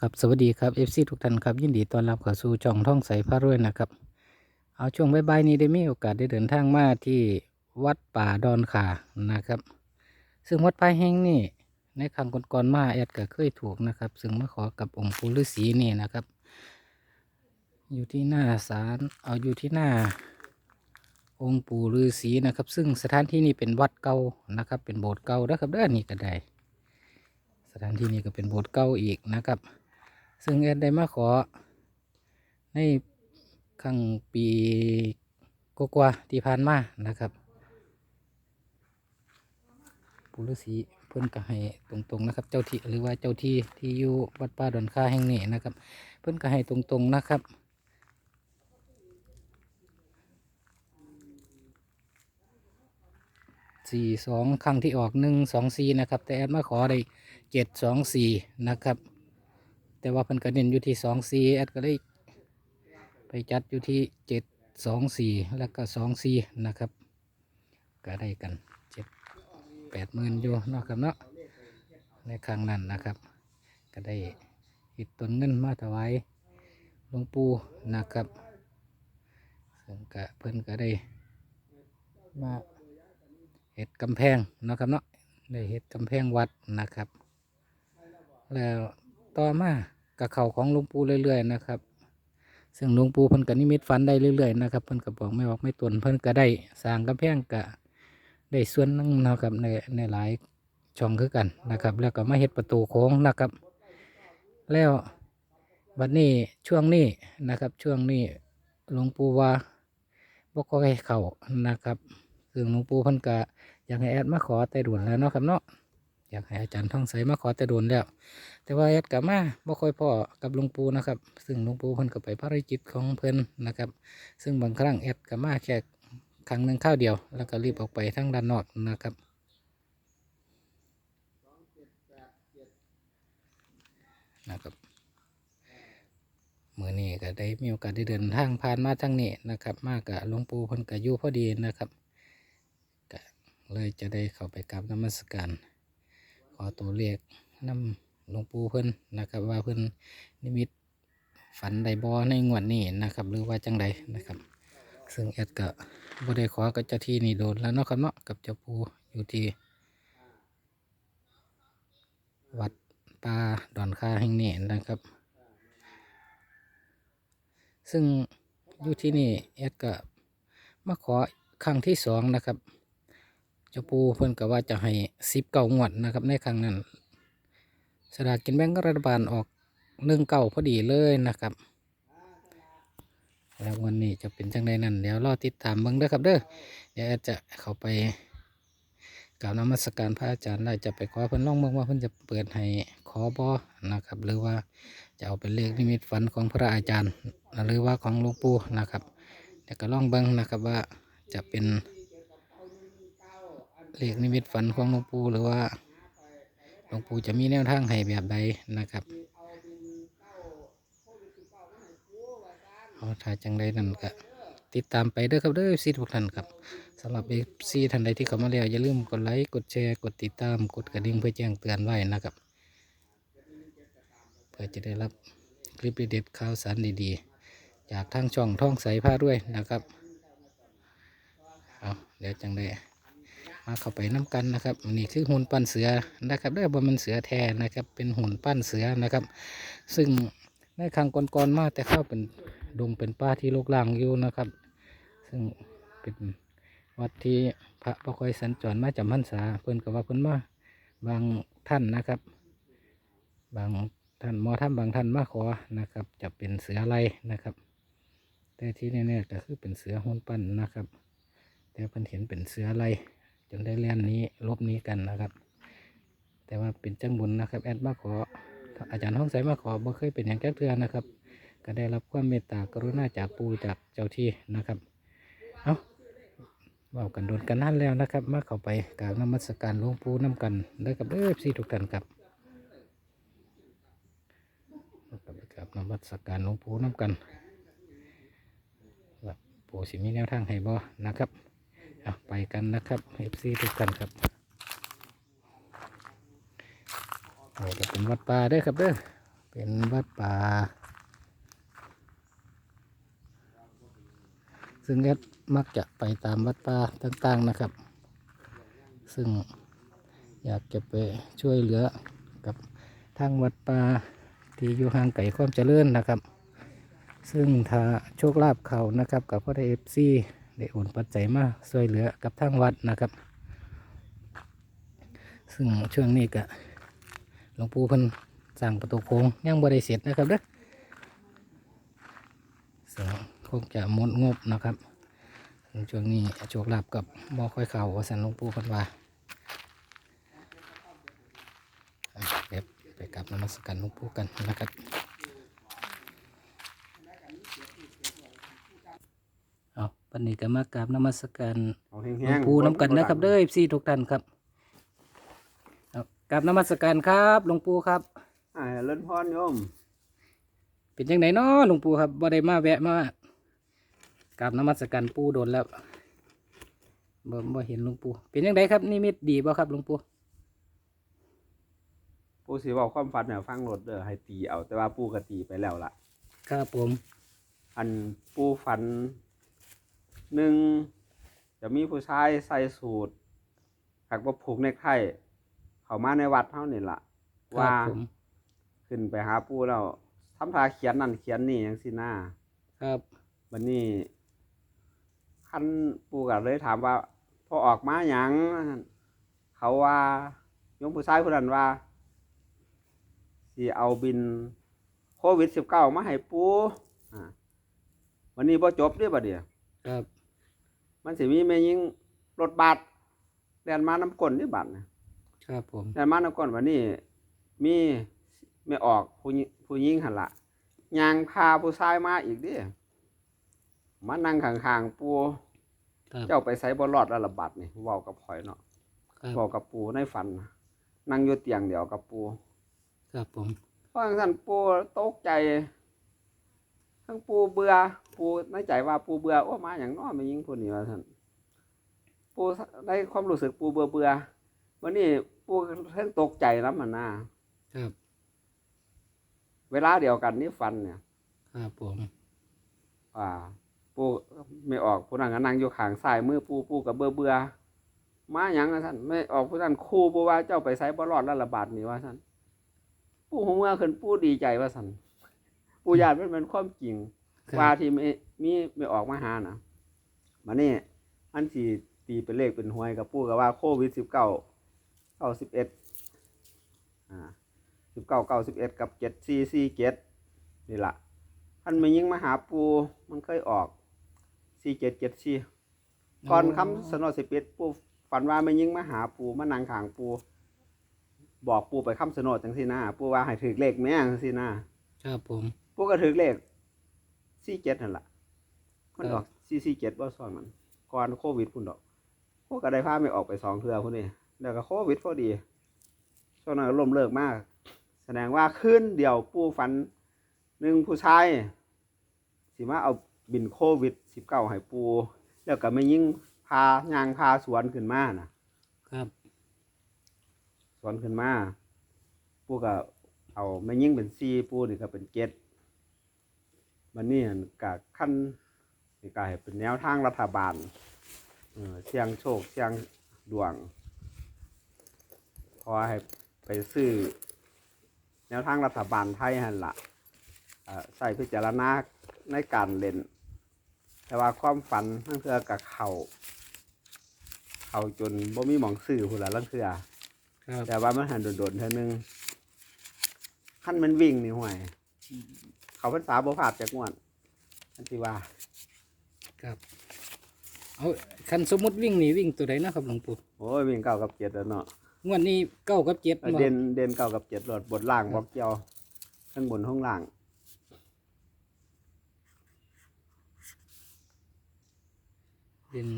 ครับสวัสดีครับ FC ทุกท่านครับยินดีต้อนรับเข้าสู่ช่องท่องใสพระรวยนะครับ เอาช่วงบ่ายๆนี้ได้มีโอกาสได้เดินทางมาที่วัดป่าดอนขานะครับ ซึ่งวัดป่าแห่งนี้ในครั้งก่อนๆมาแอดก็เคยถูกนะครับ ซึ่งมาขอกับองค์ปู่ฤาษีนี่นะครับ อยู่ที่หน้าศาลเอาอยู่ที่หน้าองค์ปู่ฤาษีนะครับ ซึ่งสถานที่นี้เป็นวัดเก่านะครับ เป็นโบสถ์เก่านะครับด้านนี่ก็ได้ สถานที่นี้ก็เป็นโบสถ์เก่าอีกนะครับ ซึ่งแอดได้มาขอ ในครั้งปีกว่าที่ผ่านมานะครับปู่ฤาษีเพิ่นก็ให้ตรงๆนะครับ เจ้าที่หรือว่าเจ้าที่ที่อยู่วัดป่าดอนค่าแห่งนี้นะครับ เพิ่นก็ให้ตรงๆนะครับสี่สองครั้งที่ออกหนึ่งสองสี่นะครับ แต่แอดมาขอได้เจ็ดสองสี่นะครับ แต่ว่าเพิ่นก็เน้นอยู่ที่สองสี่แอดก็เลยไปจัดอยู่ที่เจ็ดสองสี่แล้วก็สองสี่นะครับ ก็ได้กันเจ็ดแปดหมื่นอยู่นาะครับเนาะในครั้งนั้นนะครับ ก็ได้อิดต้นเงินมาถวายหลวงปู่นะครับซึ่งก็เพิ่นก็ได้มาเห็ดกำแพงนะครับเนาะได้เห็ดกำแพงวัดนะครับ แล้วต่อมา กับเขาของหลวงปู่เรื่อยๆนะครับ ซึ่งหลวงปู่เพิ่นก็นิมิตฝันได้เรื่อยๆนะครับเพิ่นก็บอกไม่บอกไม่ตนเพิ่นก็ได้สร้างกำแพงก็ได้ส่วนหนึงนะครับในในหลายช่องคือกันนะครับ แล้วก็มาเฮ็ดประตูโค้งนะครับ แล้วบัดนี้ช่วงนี้นะครับ ช่วงนี้หลวงปู่ว่าบ่ก็ให้เข้านะครับ ซึ่งหลวงปู่เพิ่นก็อยากให้แอดมาขอแต่ด่วนแล้วเนาะครับเนาะ อยากให้อาจารย์ท่องใสมาขอแต่ด่วนแล้ว แต่ว่าแอดกับมาบ่ค่อยพ่อกับหลวงปู่นะครับ ซึ่งหลวงปู่เพิ่นก็ไปภารกิจของเพิ่นนะครับ ซึ่งบางครั้งแอดกับมาแค่ครั้งหนึ่งข้าวเดียว แล้วก็รีบออกไปทั้งด้านนอกนะครับนะครับมือนี้ก็ได้มีโอกาสได้เดินทางผ่านมาทั้งนี้นะครับ มากกับหลวงปู่เพิ่นก็อยู่พอดีนะครับก็เลยจะได้เข้าไปกราบนมัสการ ขอตัวเลขนำหลวงปู่เพิ่นนะครับ ว่าเพิ่นนิมิตฝันใดบอในงวดนี้นะครับ หรือว่าจังใดนะครับ ซึ่งแอดก็บ่ได้ขอกับเจ้าที่นี่โดนแล้วเนาะครับเนาะกับเจ้าปู่อยู่ที่วัดป่าดอนค่าแห่งนี้นะครับ ซึ่งอยู่ที่นี่แอดก็มาขอครั้งที่สองนะครับ เจ้าปูเพิ่นก็ว่าจะให้สิบเก้างวดนะครับในครั้งนั้นสลากกินแบ่งรัฐบาลออกหนึ่งเก้าพอดีเลยนะครับ แล้ววันนี้จะเป็นจังใดนั้นเดี๋ยวรอติดตามเบิ่งเด้อครับเด้อเดี๋ยวจะเข้าไปกล่าวนมัสการพระอาจารย์ได้จะไปขอเพิ่นลองเบิ่งว่าเพิ่นจะเปิดให้ขอบอนะครับ หรือว่าจะเอาเป็นเลขนิมิตฝันของพระอาจารย์ หรือว่าของหลวงปู่นะครับเดี๋ยวก็ลองเบิ่งนะครับว่าจะเป็น เลขนิมิตฝันของหลวงปู่หรือว่าหลวงปู่จะมีแนวทางให้แบบใดนะครับเอาถ้ายจังใดนั่นก็ติดตามไปเด้อครับเด้อซีทุกท่านครับสำหรับเอฟซีท่านใดที่เข้ามาแล้วอย่าลืมกดไลค์กดแชร์กดติดตามกดกระดิ่งเพื่อแจ้งเตือนไว้นะครับ เพื่อจะได้รับคลิปเด็ดข่าวสารดีๆ จากทางช่องท่องใสผ้าด้วยนะครับเอาเดี๋ยวจังได้ มาเข้าไปน้ำกันนะครับนี่คือหุ่นปั้นเสือนะครับได้บนมันเสือแท้นะครับ เป็นหุ่นปั้นเสือนะครับ ซึ่งในครั้งก่อนๆมาแต่เข้าเป็นดงเป็นป่าที่โลกล่างอยู่นะครับ ซึ่งเป็นวัดที่พระประคอยสัญจรมาจำพรรษาเพิ่อนกับว่าเพิ่อนมาบางท่านนะครับ บางท่านมอท่านบางท่านมาขอนะครับ จะเป็นเสืออะไรนะครับ แต่ที่แน่ๆก็คือเป็นเสือหุ่นปั้นนะครับ แต่เพิ่อนเห็นเป็นเสืออะไร จนได้เล่นนี้ลบนี้กันนะครับ แต่ว่าเป็นจังบุญนะครับ แอดมาขอ อาจารย์ห้องใสมาขอบ่เคยเป็นอย่างแก้เทือนะครับ ก็ได้รับความเมตตากรุณาจากปู่จากเจ้าที่นะครับเอาเว่ากันโดนกันนั่นแล้วนะครับ มาเข้าไปกราบนมัสการหลวงปู่น้กันได้กับเอฟซีทุกท่านครับกับนมัสการหลวงปู่น้ำกันว่าปู่สิมีแนวทางให้บ่นะครับ ไปกันนะครับเอฟซีทุกท่านครับโอ้จะเป็นวัดป่าเด้ครับเด้อเป็นวัดป่าซึ่งแอดมักจะไปตามวัดป่าต่างๆนะครับ ซึ่งอยากจะไปช่วยเหลือกับทางวัดป่าที่อยู่ห่างไกลความเจริญนะครับ ซึ่งถ้าโชคลาภเขานะครับกับพ่อเอฟซี ได้โอนปัจจัยมาช่วยเหลือกับทางวัดนะครับ ซึ่งช่วงนี้ก็หลวงปู่เพิ่นสั่งประตูโค้งยังบ่ได้เสร็จนะครับเด้อซึ่งคงจะหมดงบนะครับช่วงนี้โชคลาภกับบ่ค่อยเข้าว่าสันหลวงปู่เพิ่นว่าเดี๋ยวไปกราบนมัสการหลวงปู่กันนะครับ เอา ปันนี้ก็มากราบนมัสการเอาแห้หลวงงๆปู่น้ำกันนะครับเด้อซีทุกท่านครับเอากราบนมัสการครับหลวงปู่ครับอ่าเล่นพรโยม เป็นยังไงเนาะหลวงปู่ครับบ่ได้มาแวะมากราบนมัสการปู่โดนแล้วบ่บ่เห็นหลวงปู่เป็นยังไงครับนิมิตดีบ่ครับหลวงปู่ปู่สิบอกความฝันเนี่ยฟังรถเด้อให้ตีเอาแต่ว่าปู่ก็ตีไปแล้วล่ะ ครับผม อันปู่ฝัน หนึ่งจะมีผู้ชายใส่สูทหักว่าผูกเนคไทเขามาในวัดเท่านี่ล่ะครัว่าบผมขึ้นไปหาปู่แล้วทำทาเขียนนั่นเขียนนี่ยังสิหน้าครับวันนี้ขั้นปู่ก็เลยถามว่า พอออกมาหยังเขาว่าโยมผู้ชายผู้นั้นว่าสิเอาบินโควิดสิบเก้ามาให้ปู่อ่าวันนี้บ่จบเด้อบัดเดียวครับ มันสิมีแม่ยิงรถบัสแล่นมาน้ำก้นนี่บัดน่ะครับผมแล่นมาน้ำก้นวันนี้มีไม่ออกผู้หญิงผู้หญิงหันละยางพาผู้ชายมาอีกเดิมานั่งข้างๆปู่ครับเจ้าไปใส่บอลอดแล้วระบัดนี่เว้ากับข่อยเนาะครับเว้ากับปูในฝันน่ะนั่งอยู่เตียงเดียวกับปูครับผมเพราะฉะนั้นปูตกใจ ทั้งปูเบื่อ ปูในใจว่าปูเบื่อโอ้มาอย่างน้อไม่ยิงผู้นี้ว่าท่านปูในความรู้สึกปูเบื่อเบื่อวันนี้ปูเพิ่งตกใจแล้วมันนะครับ เวลาเดียวกันนี่ฟันเนี่ยครับผมว่า ปูไม่ออกผู้นั้นก็นั่งอยู่ข้างซ้ายมือปูปูกับเบื่อเบื่อมาอย่างนะท่านไม่ออกผู้นั้นคู่ปูว่าเจ้าไปไซบอลอดแล้วระบาดนี่ว่าท่านปูหัวเมื่อขึ้นปูดีใจว่าท่านปูญาติมันเป็นความจริง ครับ ว่าที่ไม่มีไม่ออกมาหานะมานี่อันที่ตีเป็นเลขเป็นหวยกับปูกับว่าโควิดสิบเก้าเก้าสิบเอ็ดอ่าสิบเก้าเก้าสิบเอ็ดกับเจ็ดสี่สี่เจ็ดนี่ละท่านไม่ยิงมาหาปูมันเคยออกสี่เจ็ดเจ็ดสี่ก่อนคำสนอสิปิดปูฝันว่าไม่ยิงมาหาปูมานั่งขางปู บอกปูไปคำสนดจังสินะปูว่าให้ถือเลขแม่จังสินะครับผม ปูก็ถือเลข สี่เจ็ดนั่นแหละมันคอรัอบกสี่สี่เจ็ดว่าซ้อนมันก่อนโควิดพุ่นดอกพวกก็ได้พาไม่ออกไปสองเทือพุ่นนี่แล้วก็โควิดพอดีช่วงนั้นล่มเลิกมาก แสดงว่าขึ้นเดียวปูฝันหนึ่งผู้ชายสิมาเอาบินโควิดสิบเก้าให้ปู แล้วก็ไม่ยิ่งพายางพาสวนขึ้นมานะครับ สวนขึ้นมาปูก็เอาไม่ยิ่งเป็นซีปูนี่ก็เป็นเจ็ด มันนี่กะขั้นนี่ก็ให้เป็นแนวทางรัฐบาลเออเสียงโชคเสียงดวงขอให้ไปซื้อ แนวทางรัฐบาลไทยหันละเอ่อใส่พิจารณาในการเล่น แต่ว่าความฝันทั้งเทือกับเขาเขาจนบ่มีหมองสื่อพุ่นละลังเทือครับแต่ว่ามันหันโดดๆเท่านึงขั้นมันวิ่งนี่ห่วย เขาภาษาบ่ผาดจากงวดอันที่ว่าครับเอาคันสมมุติวิ่งนี่วิ่งตัวใดนะครับหลวงปู่โอ้ยวิ่งเก้ากับเจ็ดแล้วเนาะงวดนี้เก้ากับเจ็ดบ่เด่นเด่นเก้ากับเจ็ดรถบนล่างบอกเกี่ยวทั้งบนทั้งล่างเป็น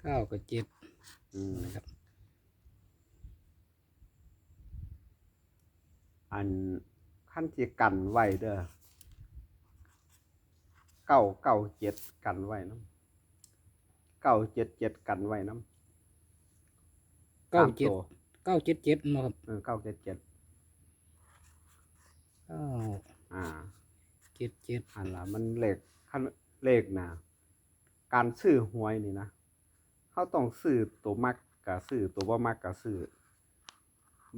เก้ากับเจ็ดอืมนะครับ อันขั้นที่กันไว้เด้อเก้าเก้าเจ็ดกันไว้น้ำเก้าเจ็ดเจ็ดกันไว้น้เก้าสามเจ็ดตัวเก้าเจ็ดเจ็ดมาครับเออเก้าเจ็ดเจ็ดเก้าอ่าเจ็ดเจ็ดอันละมันเลขคันเลขนะการซื้อหวยนี่นะเขาต้องซื้อตัวมักกับซื้อตัวบ่มักกับซื้อ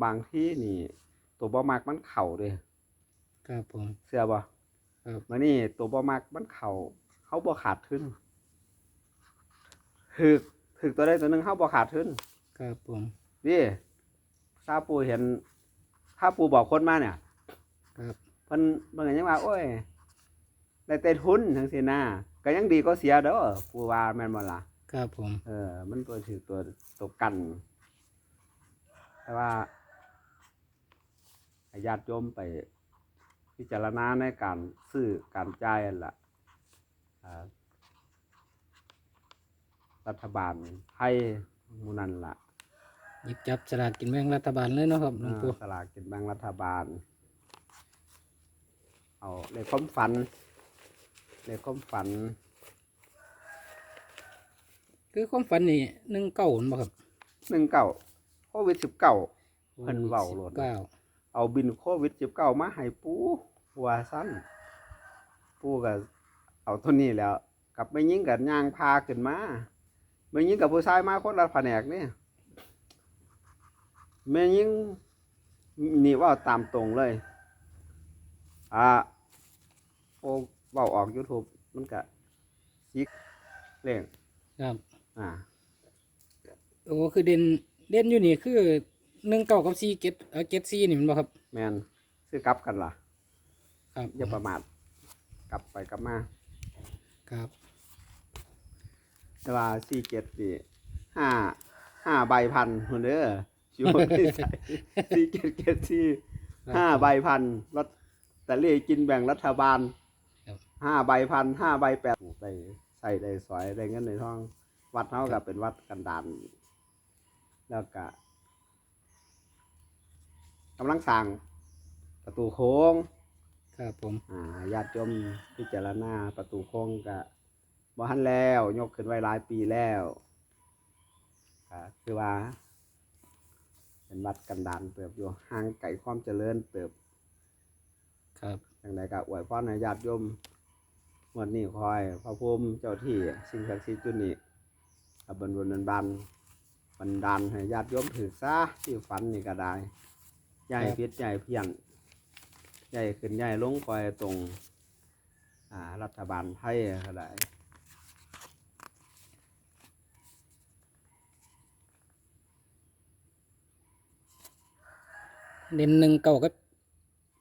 บางที่นี่ ตัวบ่มักมันเข่าเด้ครับผมเชื่อบ่ครับมานี่ตัวบ่มักมันเข่าเขาบ่ขาดทุนถึกถึกตัวใดตัวหนึงเขาบ่ขาดทุนครับผมนี่ถ้าปูเห็น ถ้าปูบอกคนมาเนี่ยครับเพิ่นเพิ่นก็ยังว่า โอ้ยได้เต้ทุนจังซี่นะก็ยังดีก็เสียเด้อปูว่าแม่นบ่ล่ะครับผม เออ มันตัวถือตัวตัวกัน แต่ว่า ให้ญาติโยมไป พิจารณาในการซื้อการจ่ายนั่นล่ะอ่ารัฐบาลไทยหมูนันล่ะหยิบจับสลากกินแบ่งรัฐบาลเลยเนาะครับหลวงปู่อ่าสลากกินแบ่งรัฐบาล เอาเลขความฝันเลขความฝัน คือความฝันนี่หนึ่งเก้าบ่ครับหนึ่งเก้าโควิดสิบเก้าเพิ่นเว้าโลดเก้า เอาบินโควิดสิบเก้ามาให้ปูว่าสั้นปูก็เอาตัวนี้แล้วกลับไม่ยิงกับยางพาขึ้นมาไม่ยิงกับผู้ชายมาคนละแผนกนี่ไม่ยิงนี่เว่าตามตรงเลย อ่าโอ้เว่าออก YouTube มันก็ยิกเร่งครับ อ่าโอ้คือเด่นเด่นอยู่นี่คือ หนึ่งเก้ากับสี่เจ็ดเออเจ็ดสี่นี่แมันบ่ครับ แมนซื้อกลับกันล่ะครับอย่าประมาทกลับไปกลับมา ครับ แต่ว่าสี่เจ็ดนี่ห้าห้าใบพันคนเด้อชิวที่ใส่สี่เจ็ดเจ็ดสี่ห้าใบพันรถแต่เลขกินแบ่งรัฐบาลครับห้าใบพันห้าใบแปดได้ใส่ได้สอยได้เงินในท้อง วัดเท่ากับเป็นวัดกันดานแล้วก็ กำลังสั่งประตูโค้งครับผม อ่าญาติโยมพิจารณาประตูโค้งก็บ่ทันแล้ว ยกขึ้นไว้หลายปีแล้วก็คือว่า เป็นวัดกันดานเติบอยู่ห่างไกลความเจริญเติบครับ อย่างไรก็อวยพรให้ญาติโยมงวดนี้คอยพระภูมิเจ้าที่สิ่งศักดิ์สิทธิ์จุดนี้กับบนบนบันบันบันดาลให้ญาติโยมถือซะที่ฝันนี่ก็ได้ ใหญ่พิษใหญ่เพียงใหญ่ขึ้นใหญ่ลงคอยตรง อ่า รัฐบาลไทยก็ได้เด่นหนึ่งเก้ากับ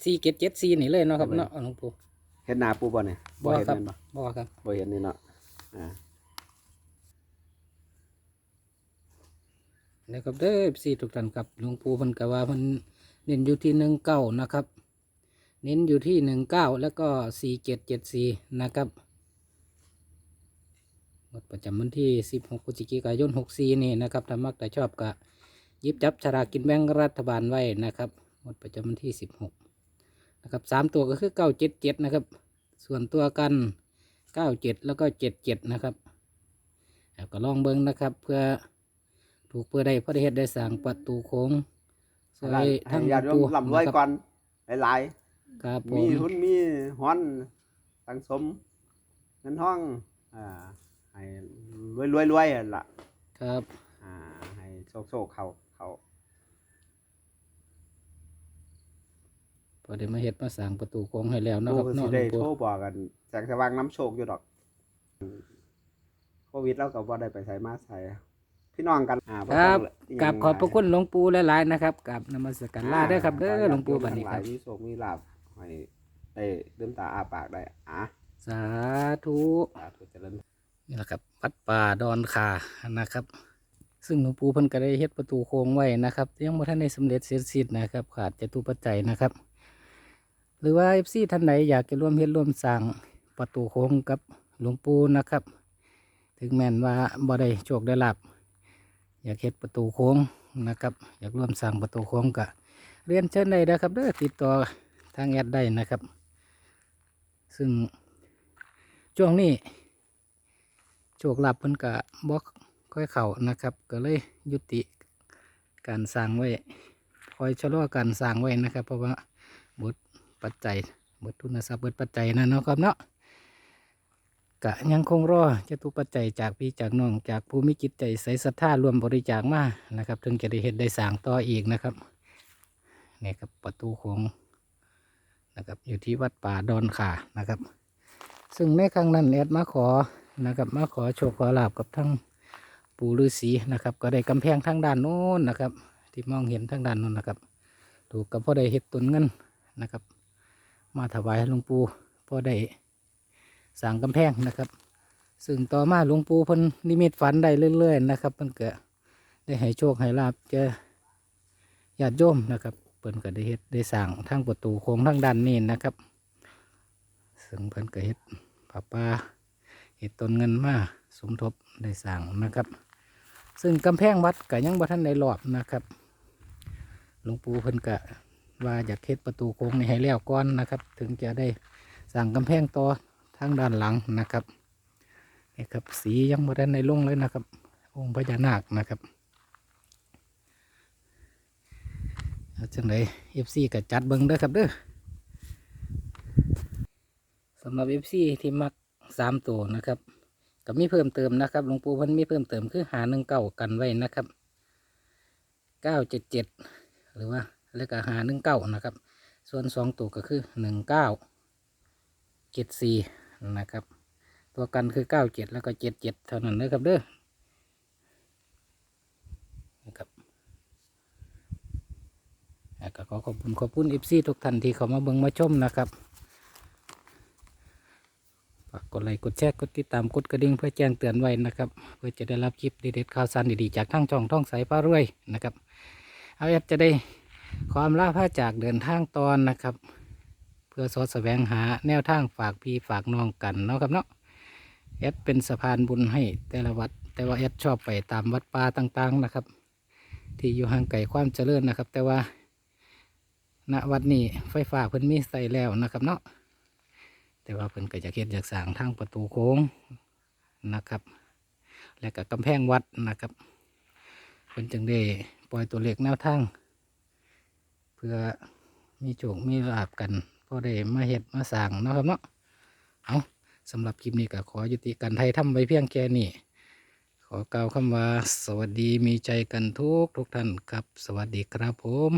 สี่เจ็ดเจ็ดสี่นี่เลยเนาะครับเนาะหลวงปู่เห็นหน้าปูบ่เนี่ยบ่เห็นครับเห็นบ่บ่ครับบ่เห็นนี่เนาะอ่าแล้วครับเด้อสี่ทุกท่านครับหลวงปู่เพิ่นก็ว่าเพิ่น เน้นอยู่ที่หนึ่งเก้านะครับ เน้นอยู่ที่หนึ่งเก้าแล้วก็สี่เจ็ดเจ็ดสี่นะครับงวดประจำวันที่สิบหกพฤศจิกายนหกสี่นี่นะครับถ้ามักแต่ชอบก็ยิบจับฉลากินแบ่งรัฐบาลไว้นะครับงวดประจำวันที่สิบหกนะครับสามตัวก็คือเก้าเจ็ดเจ็ดนะครับ ส่วนตัวกันเก้าเจ็ดแล้วก็เจ็ดเจ็ดนะครับแล้วก็ลองเบิ้งนะครับ เพื่อถูกเพื่อได้พระได้เฮ็ดได้สร้างประตูโค้ง ซอยให้ทั้งญาติโยมร่ำรวยนะครับก่อนหลายๆครับผมีมทุนมีฮ้อนสังสมเงินห้องอ่าให้รวยรวยรวยนั่นล่ะ ครับอ่าให้โชคโชคเขาเขาพอได้มาเฮ็ดมาสร้างประตูโค้งให้แล้วเนาะผู้ครับก็เนาะสิหลได้วงโทปู่รบอกกันแสงสว่างน้ำโชคอยู่ดอกโควิดเราก็บ่ได้ไปใส่มาใส่ พี่น้องกันอ่าครับอิหยังกับขอบพระคุณหลวงปู่หลายๆนะครับกับนมัสการลาเด้อครับเด้อขให้หลวงปู่ญาติโยมบัดนี้ทั้งหคลารัยบมีโชคมีลาภให้ได้ลืมตาอาปากได้อะสาธุ สาธุเจริญ นี่แหละครับวัดป่าดอนคานะครับ ซึ่งหลวงปู่เพิ่นก็ได้เฮ็ดประตูโค้งไว้นะครับยังบ่ทันได้สำเร็จเสร็จสิ้นนะครับ ขาดจตุปัจจัยนะครับ หรือว่า FC ท่านใดอยากจะร่วมเฮ็ดร่วมสร้างประตูโค้งกับหลวงปู่นะครับ ถึงแม้นว่าบ่ได้โชคได้ลาบ อยากเฮ็ดประตูโค้งนะครับ อยากร่วมสร้างประตูโค้งก็เรียนเชิญได้นะครับเด้อติดต่อทางแอดได้นะครับ ซึ่งช่วงนี้โชคลาภเพิ่นก็บ่ค่อยเข้านะครับ ก็เลยยุติการสร้างไว้คอยชะลอการสร้างไว้นะครับ เพราะว่าเบดปัจจัยเบดทุนทรัพย์เบดปัจจัยนั่นเนาะครับเนาะ กะยังคงรอจะตุปัจจัยจากพี่จากน้องจากผู้มีจิตใจใสศรัทธารวมบริจาคมานะครับถึงจะได้เห็นได้สร้างต่ออีกนะครับนี่ครับประตูของนะครับอยู่ที่วัดป่าดอนขานะครับ ซึ่งในครั้งนั้นแอดมาขอนะครับมาขอโชคขอลาบกับทั้งปู่ฤาษีนะครับ ก็ได้กำแพงทางด้านโน้นนะครับ ที่มองเห็นทางด้านโน้นนะครับ ถูกกับพ่อได้เห็ดตุนเงินนะครับ มาถวายให้หลวงปู่พ่อได้ สร้างกำแพงนะครับ ซึ่งต่อมาหลวงปู่เพิ่นนิมิตฝันได้เรื่อย ๆ นะครับเพิ่นเก็ได้ให้โชคให้ลาบเจอญาติโยมนะครับเพิ่นก็ได้เฮ็ดได้สร้างทางประตูโค้งทางด้านนี้นะครับ ซึ่งเพิ่นก็เฮ็ดผ้าป่าเฮ็ดต้นเงินมาสมทบได้สร้างนะครับ ซึ่งกำแพงวัดก็ยังบ่ทันได้รอบนะครับหลวงปู่เพิ่นกะว่าอยากเฮ็ดประตูโค้งนี่ให้แล้วก่อนนะครับ ถึงจะได้สั่งกำแพงต่อ ทางด้านหลังนะครับนี่ครับสียังบ่ได้ในลงเลยนะครับ องค์พญานาคนะครับเอาจังไดเอฟซีก็จัดเบิ่งเด้อครับเด้อสำหรับเอฟซีที่มักสามตัวนะครับก็มีเพิ่มเติมนะครับหลวงปู่พิ่นมีเพิ่มเติมคือหาหนึ่งเก้ากันไว้นะครับเก้าเจ็ดเจ็ดหรือว่าแล้วก็หาหนึ่งเก้านะครับ ส่วนสองตัวก็คือหนึ่งเก้าเจ็ดสี่ นะครับ ตัวกันคือเก้าเจ็ดแล้วก็เจ็ดเจ็ดเท่านั้นนะครับเด้อนะครับก็ขอขอบคุณขอบคุณอิฟซีทุกท่านที่เข้ามาเบิ่งมาชมนะครับฝากกดไลค์กดแชร์กดติดตามกดกระดิ่งเพื่อแจ้งเตือนไว้นะครับเพื่อจะได้รับคลิปเด็ดๆข่าวสารดีๆจากทั้งช่องท่องใสป้ารวยนะครับ เอาแอดจะได้ความล่าผ้าจากเดินทางตอนนะครับ พื่อสอดแสวงหาแนวทางฝากพี่ฝากน้องกันเนาะครับเนาะแอดเป็นสะพานบุญให้แต่ละวัด แต่ว่าแอดชอบไปตามวัดป่าต่างๆนะครับ ที่อยู่ห่างไกลความเจริญนะครับ แต่ว่าณวัดนี้ไฟฟ้าเพิ่นมีใส่แล้วนะครับเนาะแต่ว่าเพิ่นก็จะเฮ็ดจากสางทางประตูโค้งนะครับ และก็กำแพงวัดนะครับเพิ่นจึงได้ปล่อยตัวเลขแนวทาง เพื่อมีโชคมีลาบกัน พอได้มาเห็ดมาสั่งเนาะครับเนาะเอาสำหรับคลิปนี้ก็ขอยุติการไทยทำไว้เพียงแค่นี้ขอกล่าวคำว่า สวัสดีมีใจกันทุกทุกท่านครับ สวัสดีครับผม